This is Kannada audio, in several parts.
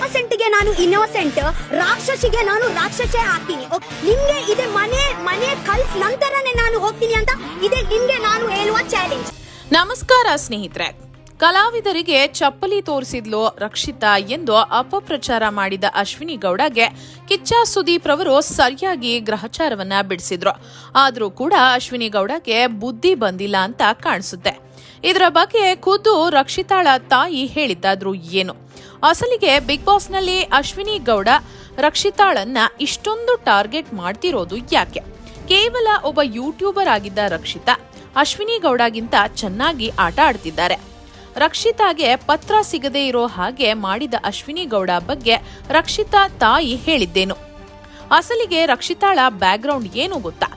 ಗೆ ನಾನು ಇನ್ನೋಸೆಂಟ್ ರಾಕ್ಷಸಿಗೆ ನಾನು ರಾಕ್ಷಸೆ ಹಾಕ್ತೀನಿ ನಿಮ್ಗೆ ಇದೆ ಮನೆ ಮನೆ ಕಲ್ಸ್ ನಂತರನೇ ನಾನು ಹೋಗ್ತೀನಿ ಅಂತ ಇದೆ ನಿಮ್ಗೆ ನಾನು ಹೇಳುವ ಚಾಲೆಂಜ್ ನಮಸ್ಕಾರ ಸ್ನೇಹಿತರೆ. ಕಲಾವಿದರಿಗೆ ಚಪ್ಪಲಿ ತೋರಿಸಿದ್ಲು ರಕ್ಷಿತಾ ಎಂದು ಅಪಪ್ರಚಾರ ಮಾಡಿದ ಅಶ್ವಿನಿ ಗೌಡಗೆ ಕಿಚ್ಚ ಸುದೀಪ್ ರವರು ಸರಿಯಾಗಿ ಗ್ರಹಚಾರವನ್ನ ಬಿಡಿಸಿದ್ರು. ಆದರೂ ಕೂಡ ಅಶ್ವಿನಿ ಗೌಡಗೆ ಬುದ್ಧಿ ಬಂದಿಲ್ಲ ಅಂತ ಕಾಣಿಸುತ್ತೆ. ಇದರ ಬಗ್ಗೆ ಖುದ್ದು ರಕ್ಷಿತಾಳ ತಾಯಿ ಹೇಳಿದ್ದಾದ್ರು ಏನು? ಅಸಲಿಗೆ ಬಿಗ್ ಬಾಸ್ನಲ್ಲಿ ಅಶ್ವಿನಿ ಗೌಡ, ರಕ್ಷಿತಾಳನ್ನ ಇಷ್ಟೊಂದು ಟಾರ್ಗೆಟ್ ಮಾಡ್ತಿರೋದು ಯಾಕೆ? ಕೇವಲ ಒಬ್ಬ ಯೂಟ್ಯೂಬರ್ ಆಗಿದ್ದ ರಕ್ಷಿತಾ, ಅಶ್ವಿನಿ ಗೌಡಗಿಂತ ಚೆನ್ನಾಗಿ ಆಟ ಆಡ್ತಿದ್ದಾರೆ. ರಕ್ಷಿತಾಗೆ ಪತ್ರ ಸಿಗದೇ ಇರೋ ಹಾಗೆ ಮಾಡಿದ ಅಶ್ವಿನಿ ಗೌಡ ಬಗ್ಗೆ ರಕ್ಷಿತಾ ತಾಯಿ ಹೇಳಿದ್ದೇನು? ಅಸಲಿಗೆ ರಕ್ಷಿತಾಳ ಬ್ಯಾಕ್ಗ್ರೌಂಡ್ ಏನು ಗೊತ್ತಾ?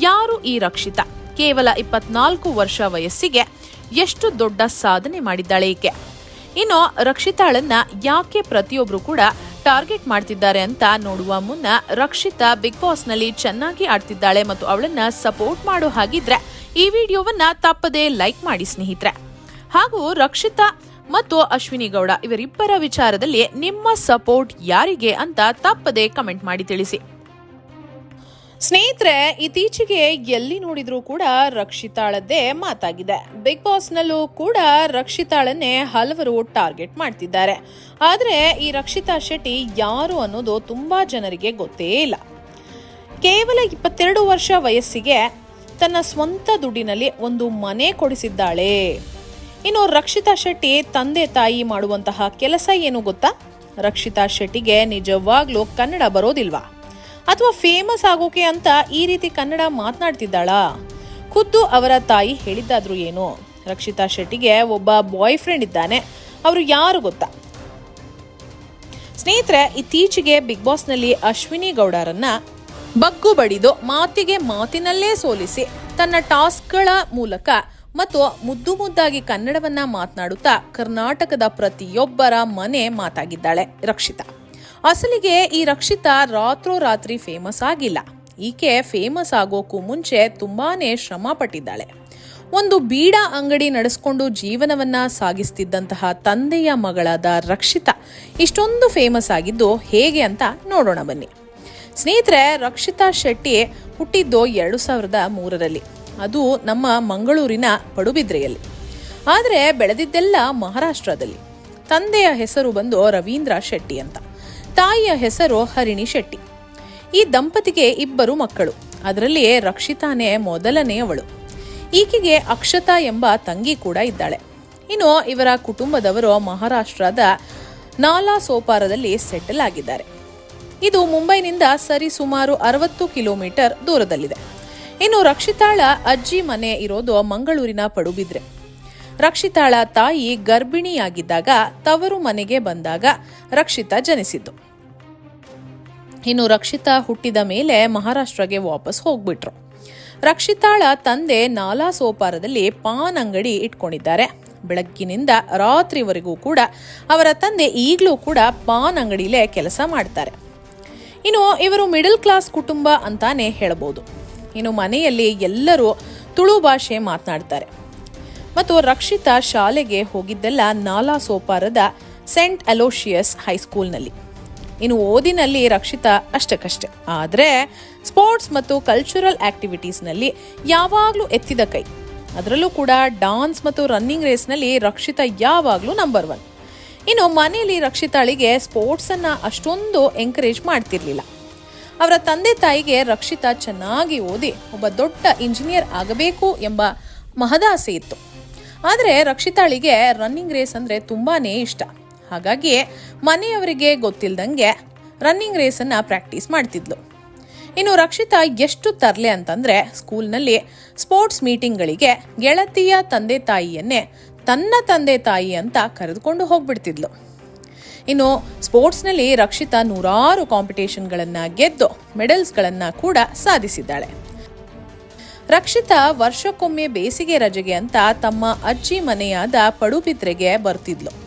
ಯಾರು ಈ ರಕ್ಷಿತಾ? ಕೇವಲ ಇಪ್ಪತ್ನಾಲ್ಕು ವರ್ಷ ವಯಸ್ಸಿಗೆ ಎಷ್ಟು ದೊಡ್ಡ ಸಾಧನೆ ಮಾಡಿದ್ದಾಳೆ ಈಕೆ ಇನ್ನು ರಕ್ಷಿತಾಳನ್ನ ಯಾಕೆ ಪ್ರತಿಯೊಬ್ರು ಕೂಡ ಟಾರ್ಗೆಟ್ ಮಾಡ್ತಿದ್ದಾರೆ ಅಂತ ನೋಡುವ ಮುನ್ನ ರಕ್ಷಿತಾ ಬಿಗ್ ಬಾಸ್ನಲ್ಲಿ ಚೆನ್ನಾಗಿ ಆಡ್ತಿದ್ದಾಳೆ ಮತ್ತು ಅವಳನ್ನ ಸಪೋರ್ಟ್ ಮಾಡೋ ಹಾಗಿದ್ರೆ ಈ ವಿಡಿಯೋವನ್ನ ತಪ್ಪದೆ ಲೈಕ್ ಮಾಡಿ ಸ್ನೇಹಿತರೆ. ಹಾಗೂ ರಕ್ಷಿತಾ ಮತ್ತು ಅಶ್ವಿನಿ ಗೌಡ ಇವರಿಬ್ಬರ ವಿಚಾರದಲ್ಲಿ ನಿಮ್ಮ ಸಪೋರ್ಟ್ ಯಾರಿಗೆ ಅಂತ ತಪ್ಪದೆ ಕಮೆಂಟ್ ಮಾಡಿ ತಿಳಿಸಿ. ಸ್ನೇಹಿತರೆ, ಇತ್ತೀಚೆಗೆ ಎಲ್ಲಿ ನೋಡಿದ್ರೂ ಕೂಡ ರಕ್ಷಿತಾಳದ್ದೇ ಮಾತಾಗಿದೆ. ಬಿಗ್ ಬಾಸ್ನಲ್ಲೂ ಕೂಡ ರಕ್ಷಿತಾಳನ್ನೇ ಹಲವರು ಟಾರ್ಗೆಟ್ ಮಾಡ್ತಿದ್ದಾರೆ. ಆದ್ರೆ ಈ ರಕ್ಷಿತಾ ಶೆಟ್ಟಿ ಯಾರು ಅನ್ನೋದು ತುಂಬಾ ಜನರಿಗೆ ಗೊತ್ತೇ ಇಲ್ಲ. ಕೇವಲ ಇಪ್ಪತ್ತೆರಡು ವರ್ಷ ವಯಸ್ಸಿಗೆ ತನ್ನ ಸ್ವಂತ ದುಡ್ಡಿನಲ್ಲಿ ಒಂದು ಮನೆ ಕೊಡಿಸಿದ್ದಾಳೆ. ಇನ್ನು ರಕ್ಷಿತಾ ಶೆಟ್ಟಿ ತಂದೆ ತಾಯಿ ಮಾಡುವಂತಹ ಕೆಲಸ ಏನು ಗೊತ್ತಾ? ರಕ್ಷಿತಾ ಶೆಟ್ಟಿಗೆ ನಿಜವಾಗ್ಲೂ ಕನ್ನಡ ಬರೋದಿಲ್ವಾ? ಅಥವಾ ಫೇಮಸ್ ಆಗೋಕೆ ಅಂತ ಈ ರೀತಿ ಕನ್ನಡ ಮಾತನಾಡ್ತಿದ್ದಾಳಾ? ಖುದ್ದು ಅವರ ತಾಯಿ ಹೇಳಿದ್ದಾದ್ರು ಏನು? ರಕ್ಷಿತಾ ಶೆಟ್ಟಿಗೆ ಒಬ್ಬ ಬಾಯ್ ಫ್ರೆಂಡ್ ಇದ್ದಾನೆ. ಅವರು ಯಾರು ಗೊತ್ತಾ? ಸ್ನೇಹಿತರೆ, ಇತ್ತೀಚೆಗೆ ಬಿಗ್ ಬಾಸ್ನಲ್ಲಿ ಅಶ್ವಿನಿ ಗೌಡರನ್ನ ಬಗ್ಗು ಬಡಿದು ಮಾತಿಗೆ ಮಾತಿನಲ್ಲೇ ಸೋಲಿಸಿ ತನ್ನ ಟಾಸ್ಕ್ಗಳ ಮೂಲಕ ಮತ್ತು ಮುದ್ದು ಮುದ್ದಾಗಿ ಕನ್ನಡವನ್ನ ಮಾತನಾಡುತ್ತಾ ಕರ್ನಾಟಕದ ಪ್ರತಿಯೊಬ್ಬರ ಮನೆ ಮಾತಾಗಿದ್ದಾಳೆ ರಕ್ಷಿತಾ. ಅಸಲಿಗೆ ಈ ರಕ್ಷಿತಾ ರಾತ್ರೋರಾತ್ರಿ ಫೇಮಸ್ ಆಗಿಲ್ಲ. ಈಕೆ ಫೇಮಸ್ ಆಗೋಕ್ಕೂ ಮುಂಚೆ ತುಂಬಾನೇ ಶ್ರಮ ಪಟ್ಟಿದ್ದಾಳೆ ಒಂದು ಬೀಡಾ ಅಂಗಡಿ ನಡೆಸ್ಕೊಂಡು ಜೀವನವನ್ನ ಸಾಗಿಸ್ತಿದ್ದಂತಹ ತಂದೆಯ ಮಗಳಾದ ರಕ್ಷಿತಾ ಇಷ್ಟೊಂದು ಫೇಮಸ್ ಆಗಿದ್ದು ಹೇಗೆ ಅಂತ ನೋಡೋಣ ಬನ್ನಿ. ಸ್ನೇಹಿತರೆ, ರಕ್ಷಿತಾ ಶೆಟ್ಟಿ ಹುಟ್ಟಿದ್ದು ಎರಡು ಸಾವಿರದ ಮೂರರಲ್ಲಿ. ಅದು ನಮ್ಮ ಮಂಗಳೂರಿನ ಪಡುಬಿದ್ರೆಯಲ್ಲಿ. ಆದರೆ ಬೆಳೆದಿದ್ದೆಲ್ಲ ಮಹಾರಾಷ್ಟ್ರದಲ್ಲಿ. ತಂದೆಯ ಹೆಸರು ಬಂದು ರವೀಂದ್ರ ಶೆಟ್ಟಿ ಅಂತ. ತಾಯಿಯ ಹೆಸರು ಹರಿಣಿ ಶೆಟ್ಟಿ. ಈ ದಂಪತಿಗೆ ಇಬ್ಬರು ಮಕ್ಕಳು. ಅದರಲ್ಲಿಯೇ ರಕ್ಷಿತಾನೇ ಮೊದಲನೆಯವಳು ಈಕೆಗೆ ಅಕ್ಷತಾ ಎಂಬ ತಂಗಿ ಕೂಡ ಇದ್ದಾಳೆ. ಇನ್ನು ಇವರ ಕುಟುಂಬದವರು ಮಹಾರಾಷ್ಟ್ರದ ನಾಲಾ ಸೋಪಾರದಲ್ಲಿ ಸೆಟಲ್ ಆಗಿದ್ದಾರೆ. ಇದು ಮುಂಬೈನಿಂದ ಸರಿ ಸುಮಾರು ಅರವತ್ತು ಕಿಲೋಮೀಟರ್ ದೂರದಲ್ಲಿದೆ. ಇನ್ನು ರಕ್ಷಿತಾಳ ಅಜ್ಜಿ ಮನೆ ಇರೋದು ಮಂಗಳೂರಿನ ಪಡುಬಿದ್ರೆ. ರಕ್ಷಿತಾಳ ತಾಯಿ ಗರ್ಭಿಣಿಯಾಗಿದ್ದಾಗ ತವರು ಮನೆಗೆ ಬಂದಾಗ ರಕ್ಷಿತಾ ಜನಿಸಿದ್ದು. ಇನ್ನು ರಕ್ಷಿತಾ ಹುಟ್ಟಿದ ಮೇಲೆ ಮಹಾರಾಷ್ಟ್ರಗೆ ವಾಪಸ್ ಹೋಗ್ಬಿಟ್ರು. ರಕ್ಷಿತಾಳ ತಂದೆ ನಾಲಾ ಸೋಪಾರದಲ್ಲಿ ಪಾನ್ ಅಂಗಡಿ ಇಟ್ಕೊಂಡಿದ್ದಾರೆ. ಬೆಳಗ್ಗಿನಿಂದ ರಾತ್ರಿವರೆಗೂ ಕೂಡ ಅವರ ತಂದೆ ಈಗಲೂ ಕೂಡ ಪಾನ್ ಅಂಗಡಿಲೇ ಕೆಲಸ ಮಾಡ್ತಾರೆ. ಇನ್ನು ಇವರು ಮಿಡಲ್ ಕ್ಲಾಸ್ ಕುಟುಂಬ ಅಂತಾನೆ ಹೇಳಬಹುದು ಇನ್ನು ಮನೆಯಲ್ಲಿ ಎಲ್ಲರೂ ತುಳು ಭಾಷೆ ಮಾತನಾಡ್ತಾರೆ. ಮತ್ತು ರಕ್ಷಿತಾ ಶಾಲೆಗೆ ಹೋಗಿದ್ದೆಲ್ಲ ನಾಲಾ ಸೋಪಾರದ ಸೆಂಟ್ ಅಲೋಶಿಯಸ್ ಹೈಸ್ಕೂಲ್ನಲ್ಲಿ. ಇನ್ನು ಓದಿನಲ್ಲಿ ರಕ್ಷಿತಾ ಅಷ್ಟಕ್ಕಷ್ಟೆ. ಆದರೆ ಸ್ಪೋರ್ಟ್ಸ್ ಮತ್ತು ಕಲ್ಚರಲ್ ಆಕ್ಟಿವಿಟೀಸ್ನಲ್ಲಿ ಯಾವಾಗಲೂ ಎತ್ತಿದ ಕೈ. ಅದರಲ್ಲೂ ಕೂಡ ಡಾನ್ಸ್ ಮತ್ತು ರನ್ನಿಂಗ್ ರೇಸ್ನಲ್ಲಿ ರಕ್ಷಿತ ಯಾವಾಗಲೂ ನಂಬರ್ ಒನ್ ಇನ್ನು ಮನೆಯಲ್ಲಿ ರಕ್ಷಿತಾಳಿಗೆ ಸ್ಪೋರ್ಟ್ಸನ್ನು ಅಷ್ಟೊಂದು ಎಂಕರೇಜ್ ಮಾಡ್ತಿರ್ಲಿಲ್ಲ. ಅವರ ತಂದೆ ತಾಯಿಗೆ ರಕ್ಷಿತಾ ಚೆನ್ನಾಗಿ ಓದಿ ಒಬ್ಬ ದೊಡ್ಡ ಇಂಜಿನಿಯರ್ ಆಗಬೇಕು ಎಂಬ ಮಹದಾಸೆ ಇತ್ತು. ಆದರೆ ರಕ್ಷಿತಾಳಿಗೆ ರನ್ನಿಂಗ್ ರೇಸ್ ಅಂದರೆ ತುಂಬಾ ಇಷ್ಟ. ಹಾಗಾಗಿ ಮನೆಯವರಿಗೆ ಗೊತ್ತಿಲ್ದಂಗೆ ರನ್ನಿಂಗ್ ರೇಸನ್ನು ಪ್ರಾಕ್ಟೀಸ್ ಮಾಡ್ತಿದ್ಲು. ಇನ್ನು ರಕ್ಷಿತಾ ಎಷ್ಟು ತರಲೆ ಅಂತಂದರೆ ಸ್ಕೂಲ್ನಲ್ಲಿ ಸ್ಪೋರ್ಟ್ಸ್ ಮೀಟಿಂಗ್ಗಳಿಗೆ ಗೆಳತಿಯ ತಂದೆ ತಾಯಿಯನ್ನೇ ತನ್ನ ತಂದೆ ತಾಯಿ ಅಂತ ಕರೆದುಕೊಂಡು ಹೋಗ್ಬಿಡ್ತಿದ್ಲು. ಇನ್ನು ಸ್ಪೋರ್ಟ್ಸ್ನಲ್ಲಿ ರಕ್ಷಿತಾ ನೂರಾರು ಕಾಂಪಿಟೇಷನ್ಗಳನ್ನು ಗೆದ್ದು ಮೆಡಲ್ಸ್ಗಳನ್ನು ಕೂಡ ಸಾಧಿಸಿದ್ದಾಳೆ. ರಕ್ಷಿತಾ ವರ್ಷಕ್ಕೊಮ್ಮೆ ಬೇಸಿಗೆ ರಜೆಗೆ ಅಂತ ತಮ್ಮ ಅಜ್ಜಿ ಮನೆಯಾದ ಪಡುಪಿತ್ರೆಗೆ ಬರ್ತಿದ್ಲು.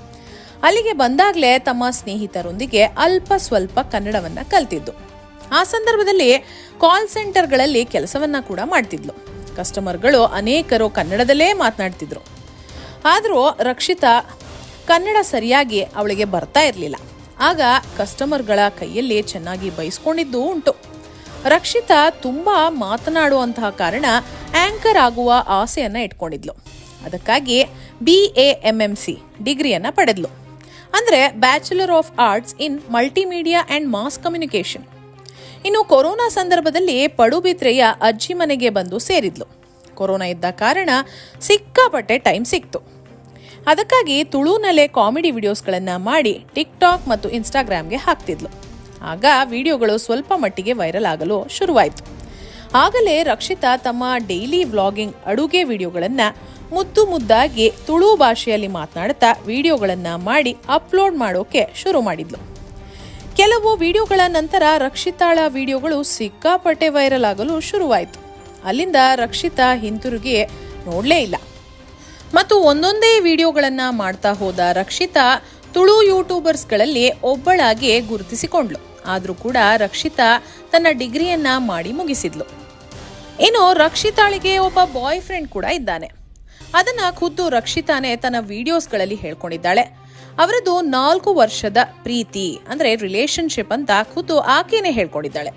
ಅಲ್ಲಿಗೆ ಬಂದಾಗಲೇ ತಮ್ಮ ಸ್ನೇಹಿತರೊಂದಿಗೆ ಅಲ್ಪ ಸ್ವಲ್ಪ ಕನ್ನಡವನ್ನ ಕಲ್ತಿದ್ದು. ಆ ಸಂದರ್ಭದಲ್ಲಿ ಕಾಲ್ ಸೆಂಟರ್ಗಳಲ್ಲಿ ಕೆಲಸವನ್ನ ಕೂಡ ಮಾಡ್ತಿದ್ಲು. ಕಸ್ಟಮರ್ಗಳು ಅನೇಕರು ಕನ್ನಡದಲ್ಲೇ ಮಾತನಾಡ್ತಿದ್ರು. ಆದರೂ ರಕ್ಷಿತಾ ಕನ್ನಡ ಸರಿಯಾಗಿ ಅವಳಿಗೆ ಬರ್ತಾ ಇರಲಿಲ್ಲ. ಆಗ ಕಸ್ಟಮರ್ಗಳ ಕೈಯಲ್ಲಿ ಚೆನ್ನಾಗಿ ಬೈಸ್ಕೊಂಡಿದ್ದೂ ಉಂಟು. ರಕ್ಷಿತಾ ತುಂಬಾ ಮಾತನಾಡುವಂತಹ ಕಾರಣ ಆಂಕರ್ ಆಗುವ ಆಸೆಯನ್ನ ಇಟ್ಕೊಂಡಿದ್ಲು. ಅದಕ್ಕಾಗಿ B A M M C ಡಿಗ್ರಿಯನ್ನ ಪಡೆದ್ಲು. ಅಂದ್ರೆ bachelor of arts in multimedia and mass communication ಇನ್ನು ಕೊರೋನಾ ಸಂದರ್ಭದಲ್ಲಿ ಪಡುಬಿತ್ರೆಯ ಅಜ್ಜಿ ಮನೆಗೆ ಬಂದು ಸೇರಿದ್ಲು. ಕೊರೋನಾ ಇದ್ದ ಕಾರಣ ಸಿಕ್ಕಾಪಟ್ಟೆ ಟೈಮ್ ಸಿಕ್ತು. ಅದಕ್ಕಾಗಿ ತುಳುನಲೆ ಕಾಮಿಡಿ ವಿಡಿಯೋಸ್ಗಳನ್ನು ಮಾಡಿ ಟಿಕ್ ಟಾಕ್ ಮತ್ತು ಇನ್ಸ್ಟಾಗ್ರಾಮ್ಗೆ ಹಾಕ್ತಿದ್ಲು. ಆಗ ವಿಡಿಯೋಗಳು ಸ್ವಲ್ಪ ಮಟ್ಟಿಗೆ ವೈರಲ್ ಆಗಲು ಶುರುವಾಯಿತು. ಆಗಲೇ ರಕ್ಷಿತಾ ತಮ್ಮ ಡೈಲಿ ವ್ಲಾಗಿಂಗ್ ಅಡುಗೆ ವಿಡಿಯೋಗಳನ್ನು ಮುದ್ದು ಮುದ್ದಾಗಿ ತುಳು ಭಾಷೆಯಲ್ಲಿ ಮಾತನಾಡ್ತಾ ವಿಡಿಯೋಗಳನ್ನು ಮಾಡಿ ಅಪ್ಲೋಡ್ ಮಾಡೋಕೆ ಶುರು ಮಾಡಿದ್ಲು. ಕೆಲವು ವಿಡಿಯೋಗಳ ನಂತರ ರಕ್ಷಿತಾಳ ವಿಡಿಯೋಗಳು ಸಿಕ್ಕಾಪಟ್ಟೆ ವೈರಲ್ ಆಗಲು ಶುರುವಾಯಿತು. ಅಲ್ಲಿಂದ ರಕ್ಷಿತಾ ಹಿಂತಿರುಗಿ ನೋಡಲೇ ಇಲ್ಲ. ಮತ್ತು ಒಂದೊಂದೇ ವಿಡಿಯೋಗಳನ್ನು ಮಾಡ್ತಾ ಹೋದ ರಕ್ಷಿತಾ ತುಳು ಯೂಟ್ಯೂಬರ್ಸ್ಗಳಲ್ಲಿ ಒಬ್ಬಳಾಗಿ ಗುರುತಿಸಿಕೊಂಡ್ಳು ಆದರೂ ಕೂಡ ರಕ್ಷಿತಾ ತನ್ನ ಡಿಗ್ರಿಯನ್ನ ಮಾಡಿ ಮುಗಿಸಿದ್ಲು. ಇನ್ನು ರಕ್ಷಿತಾಳಿಗೆ ಒಬ್ಬ ಬಾಯ್ ಫ್ರೆಂಡ್ ಕೂಡ ಇದ್ದಾನೆ. ಅದನ್ನ ಖುದ್ದು ರಕ್ಷಿತಾನೆ ತನ್ನ ವಿಡಿಯೋಸ್ಗಳಲ್ಲಿ ಹೇಳ್ಕೊಂಡಿದ್ದಾಳೆ. ಅವರದು ನಾಲ್ಕು ವರ್ಷದ ಪ್ರೀತಿ, ಅಂದ್ರೆ ರಿಲೇಶನ್ಶಿಪ್ ಅಂತ ಖುದ್ದು ಆಕೆನೇ ಹೇಳ್ಕೊಂಡಿದ್ದಾಳೆ.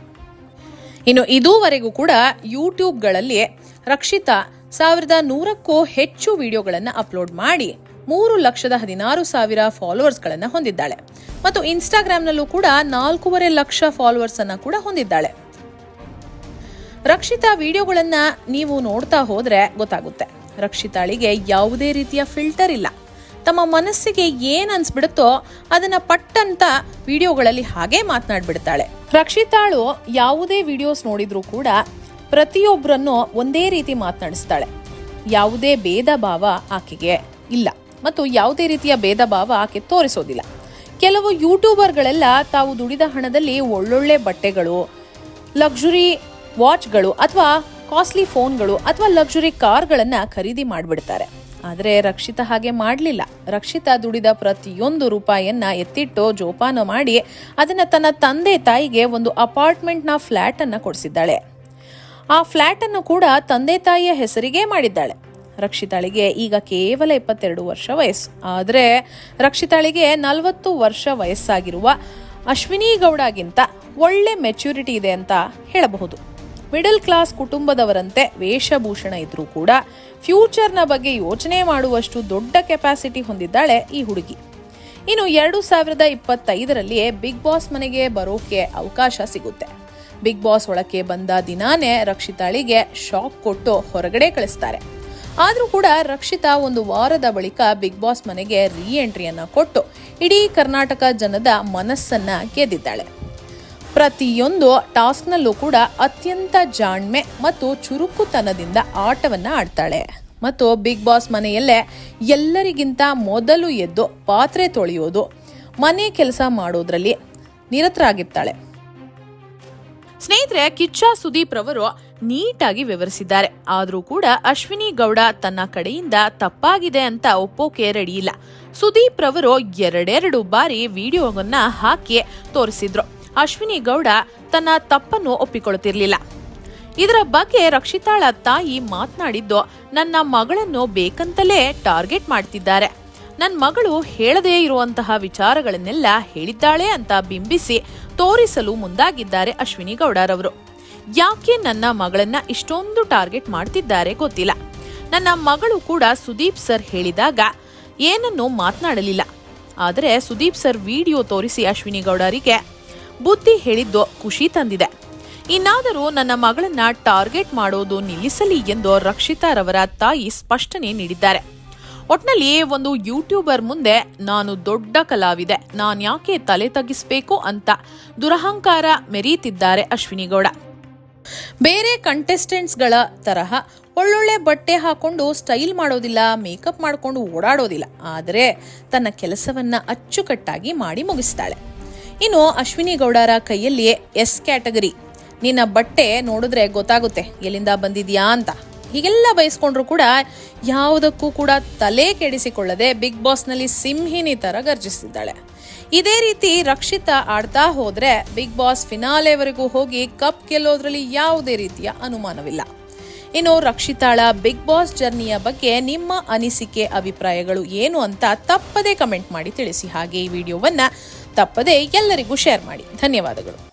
ಇನ್ನು ಇದುವರೆಗೂ ಕೂಡ ಯೂಟ್ಯೂಬ್ಗಳಲ್ಲಿ ರಕ್ಷಿತಾ ಸಾವಿರದ ನೂರಕ್ಕೂ ಹೆಚ್ಚು ವಿಡಿಯೋಗಳನ್ನು ಅಪ್ಲೋಡ್ ಮಾಡಿ ಮೂರು ಲಕ್ಷದ ಹದಿನಾರು ಸಾವಿರ ಫಾಲೋವರ್ಸ್ಗಳನ್ನು ಹೊಂದಿದ್ದಾಳೆ. ಮತ್ತು ಇನ್ಸ್ಟಾಗ್ರಾಮ್ನಲ್ಲೂ ಕೂಡ ನಾಲ್ಕೂವರೆ ಲಕ್ಷ ಫಾಲೋವರ್ಸ್ ಅನ್ನ ಕೂಡ ಹೊಂದಿದ್ದಾಳೆ. ರಕ್ಷಿತಾ ವಿಡಿಯೋಗಳನ್ನು ನೀವು ನೋಡ್ತಾ ಹೋದ್ರೆ ಗೊತ್ತಾಗುತ್ತೆ. ರಕ್ಷಿತಾಳಿಗೆ ಯಾವುದೇ ರೀತಿಯ ಫಿಲ್ಟರ್ ಇಲ್ಲ. ತಮ್ಮ ಮನಸ್ಸಿಗೆ ಏನ್ ಅನ್ಸ್ಬಿಡುತ್ತೋ ಅದನ್ನ ಪಟ್ಟಂತ ವಿಡಿಯೋಗಳಲ್ಲಿ ಹಾಗೆ ಮಾತನಾಡ್ಬಿಡ್ತಾಳೆ. ರಕ್ಷಿತಾಳು ಯಾವುದೇ ವಿಡಿಯೋಸ್ ನೋಡಿದ್ರೂ ಕೂಡ ಪ್ರತಿಯೊಬ್ಬರನ್ನು ಒಂದೇ ರೀತಿ ಮಾತನಾಡಿಸ್ತಾಳೆ. ಯಾವುದೇ ಭೇದ ಭಾವ ಆಕೆಗೆ ಇಲ್ಲ ಮತ್ತು ಯಾವುದೇ ರೀತಿಯ ಭೇದ ಭಾವ ಆಕೆ ತೋರಿಸೋದಿಲ್ಲ. ಕೆಲವು ಯೂಟ್ಯೂಬರ್ಗಳೆಲ್ಲ ತಾವು ದುಡಿದ ಹಣದಲ್ಲಿ ಒಳ್ಳೊಳ್ಳೆ ಬಟ್ಟೆಗಳು, ಲಕ್ಸುರಿ ವಾಚ್ಗಳು ಅಥವಾ ಕಾಸ್ಟ್ಲಿ ಫೋನ್ಗಳು ಅಥವಾ ಲಕ್ಸುರಿ ಕಾರ್ಗಳನ್ನ ಖರೀದಿ ಮಾಡಿಬಿಡ್ತಾರೆ. ಆದರೆ ರಕ್ಷಿತ ಹಾಗೆ ಮಾಡಲಿಲ್ಲ. ರಕ್ಷಿತಾ ದುಡಿದ ಪ್ರತಿಯೊಂದು ರೂಪಾಯಿಯನ್ನ ಎತ್ತಿಟ್ಟು ಜೋಪಾನ ಮಾಡಿ ಅದನ್ನ ತನ್ನ ತಂದೆ ತಾಯಿಗೆ ಒಂದು ಅಪಾರ್ಟ್ಮೆಂಟ್ನ ಫ್ಲ್ಯಾಟ್ ಅನ್ನ ಕೊಡಿಸಿದ್ದಾಳೆ. ಆ ಫ್ಲ್ಯಾಟ್ ಅನ್ನು ಕೂಡ ತಂದೆ ತಾಯಿಯ ಹೆಸರಿಗೆ ಮಾಡಿದ್ದಾಳೆ. ರಕ್ಷಿತಾಳಿಗೆ ಈಗ ಕೇವಲ ಇಪ್ಪತ್ತೆರಡು ವರ್ಷ ವಯಸ್ಸು. ಆದರೆ ರಕ್ಷಿತಾಳಿಗೆ ನಲವತ್ತು ವರ್ಷ ವಯಸ್ಸಾಗಿರುವ ಅಶ್ವಿನಿ ಗೌಡಗಿಂತ ಒಳ್ಳೆ ಮೆಚ್ಯೂರಿಟಿ ಇದೆ ಅಂತ ಹೇಳಬಹುದು. ಮಿಡಲ್ ಕ್ಲಾಸ್ ಕುಟುಂಬದವರಂತೆ ವೇಷಭೂಷಣ ಇದ್ರೂ ಕೂಡ ಫ್ಯೂಚರ್ನ ಬಗ್ಗೆ ಯೋಚನೆ ಮಾಡುವಷ್ಟು ದೊಡ್ಡ ಕೆಪಾಸಿಟಿ ಹೊಂದಿದ್ದಾಳೆ ಈ ಹುಡುಗಿ. ಇನ್ನು ಎರಡು ಸಾವಿರದ ಇಪ್ಪತ್ತೈದರಲ್ಲಿಯೇ ಬಿಗ್ ಬಾಸ್ ಮನೆಗೆ ಬರೋಕೆ ಅವಕಾಶ ಸಿಗುತ್ತೆ. ಬಿಗ್ ಬಾಸ್ ಒಳಕ್ಕೆ ಬಂದ ದಿನಾನೇ ರಕ್ಷಿತಾಳಿಗೆ ಶಾಕ್ ಕೊಟ್ಟು ಹೊರಗಡೆ ಕಳಿಸ್ತಾರೆ. ಆದರೂ ಕೂಡ ರಕ್ಷಿತಾ ಒಂದು ವಾರದ ಬಳಿಕ ಬಿಗ್ ಬಾಸ್ ಮನೆಗೆ ರೀ ಎಂಟ್ರಿಯನ್ನ ಕೊಟ್ಟು ಇಡೀ ಕರ್ನಾಟಕ ಜನದ ಮನಸ್ಸನ್ನ ಗೆದ್ದಿದ್ದಾಳೆ ಪ್ರತಿಯೊಂದು ಟಾಸ್ಕ್ನಲ್ಲೂ ಕೂಡ ಅತ್ಯಂತ ಜಾಣ್ಮೆ ಮತ್ತು ಚುರುಕುತನದಿಂದ ಆಟವನ್ನ ಆಡ್ತಾಳೆ. ಮತ್ತು ಬಿಗ್ ಬಾಸ್ ಮನೆಯಲ್ಲೇ ಎಲ್ಲರಿಗಿಂತ ಮೊದಲು ಎದ್ದು ಪಾತ್ರೆ ತೊಳೆಯೋದು, ಮನೆ ಕೆಲಸ ಮಾಡೋದ್ರಲ್ಲಿ ನಿರತರಾಗಿರ್ತಾಳೆ. ಸ್ನೇಹಿತರೆ, ಕಿಚ್ಚ ಸುದೀಪ್ ರವರು ನೀಟಾಗಿ ವಿವರಿಸಿದ್ದಾರೆ. ಆದರೂ ಕೂಡ ಅಶ್ವಿನಿ ಗೌಡ ತನ್ನ ಕಡೆಯಿಂದ ತಪ್ಪಾಗಿದೆ ಅಂತ ಒಪ್ಪೋಕೆ ರೆಡಿ ಇಲ್ಲ. ಸುದೀಪ್ ರವರು ಎರಡೆರಡು ಬಾರಿ ವಿಡಿಯೋವನ್ನ ಹಾಕಿ ತೋರಿಸಿದ್ರು. ಅಶ್ವಿನಿ ಗೌಡ ತನ್ನ ತಪ್ಪನ್ನು ಒಪ್ಪಿಕೊಳ್ಳುತ್ತಿರಲಿಲ್ಲ. ಇದರ ಬಗ್ಗೆ ರಕ್ಷಿತಾಳ ತಾಯಿ ಮಾತನಾಡಿದ್ದು, ನನ್ನ ಮಗಳನ್ನು ಬೇಕಂತಲೇ ಟಾರ್ಗೆಟ್ ಮಾಡ್ತಿದ್ದಾರೆ. ನನ್ನ ಮಗಳು ಹೇಳದೇ ಇರುವಂತಹ ವಿಚಾರಗಳನ್ನೆಲ್ಲ ಹೇಳಿದ್ದಾಳೆ ಅಂತ ಬಿಂಬಿಸಿ ತೋರಿಸಲು ಮುಂದಾಗಿದ್ದಾರೆ ಅಶ್ವಿನಿ ಗೌಡರವರು. ಯಾಕೆ ನನ್ನ ಮಗಳನ್ನ ಇಷ್ಟೊಂದು ಟಾರ್ಗೆಟ್ ಮಾಡ್ತಿದ್ದಾರೆ ಗೊತ್ತಿಲ್ಲ. ನನ್ನ ಮಗಳು ಕೂಡ ಸುದೀಪ್ ಸರ್ ಹೇಳಿದಾಗ ಏನನ್ನೂ ಮಾತನಾಡಲಿಲ್ಲ. ಆದರೆ ಸುದೀಪ್ ಸರ್ ವಿಡಿಯೋ ತೋರಿಸಿ ಅಶ್ವಿನಿ ಗೌಡರಿಗೆ ಬುದ್ಧಿ ಹೇಳಿದ್ದು ಖುಷಿ ತಂದಿದೆ. ಇನ್ನಾದರೂ ನನ್ನ ಮಗಳನ್ನ ಟಾರ್ಗೆಟ್ ಮಾಡೋದು ನಿಲ್ಲಿಸಲಿ ಎಂದು ರಕ್ಷಿತಾರವರ ತಾಯಿ ಸ್ಪಷ್ಟನೆ ನೀಡಿದ್ದಾರೆ. ಒಟ್ನಲ್ಲಿ ಒಂದು ಯೂಟ್ಯೂಬರ್ ಮುಂದೆ ನಾನು ದೊಡ್ಡ ಕಲಾವಿದೆ, ನಾನು ಯಾಕೆ ತಲೆ ತಗ್ಗಿಸಬೇಕು ಅಂತ ದುರಹಂಕಾರ ಮೆರೀತಿದ್ದಾರೆ ಅಶ್ವಿನಿ ಗೌಡ ಬೇರೆ ಕಂಟೆಸ್ಟೆಂಟ್ಸ್ಗಳ ತರಹ ಒಳ್ಳೊಳ್ಳೆ ಬಟ್ಟೆ ಹಾಕೊಂಡು ಸ್ಟೈಲ್ ಮಾಡೋದಿಲ್ಲ, ಮೇಕಪ್ ಮಾಡಿಕೊಂಡು ಓಡಾಡೋದಿಲ್ಲ, ಆದರೆ ತನ್ನ ಕೆಲಸವನ್ನ ಅಚ್ಚುಕಟ್ಟಾಗಿ ಮಾಡಿ ಮುಗಿಸ್ತಾಳೆ. ಇನ್ನು ಅಶ್ವಿನಿ ಗೌಡರ ಕೈಯಲ್ಲಿ ಎಸ್ ಕ್ಯಾಟಗರಿ. ನಿನ್ನ ಬಟ್ಟೆ ನೋಡಿದ್ರೆ ಗೊತ್ತಾಗುತ್ತೆ, ಎಲ್ಲಿಂದ ಬಂದಿದ್ಯಾ ಅಂತ. ಹೀಗೆಲ್ಲ ಬಯಸ್ಕೊಂಡ್ರು ಕೂಡ ಯಾವುದಕ್ಕೂ ಕೂಡ ತಲೆ ಕೆಡಿಸಿಕೊಳ್ಳದೆ ಬಿಗ್ ಬಾಸ್ನಲ್ಲಿ ಸಿಂಹಿನಿ ತರ ಗರ್ಜಿಸಿದ್ದಾಳೆ ಇದೇ ರೀತಿ ರಕ್ಷಿತಾ ಆಡ್ತಾ ಹೋದ್ರೆ ಬಿಗ್ ಬಾಸ್ ಫಿನಾಲೆವರೆಗೂ ಹೋಗಿ ಕಪ್ ಗೆಲ್ಲೋದ್ರಲ್ಲಿ ಯಾವುದೇ ರೀತಿಯ ಅನುಮಾನವಿಲ್ಲ. ಇನ್ನು ರಕ್ಷಿತಾಳ ಬಿಗ್ ಬಾಸ್ ಜರ್ನಿಯ ಬಗ್ಗೆ ನಿಮ್ಮ ಅನಿಸಿಕೆ, ಅಭಿಪ್ರಾಯಗಳು ಏನು ಅಂತ ತಪ್ಪದೇ ಕಮೆಂಟ್ ಮಾಡಿ ತಿಳಿಸಿ. ಹಾಗೆ ಈ ವಿಡಿಯೋವನ್ನ ತಪ್ಪದೆ ಎಲ್ಲರಿಗೂ ಶೇರ್ ಮಾಡಿ. ಧನ್ಯವಾದಗಳು.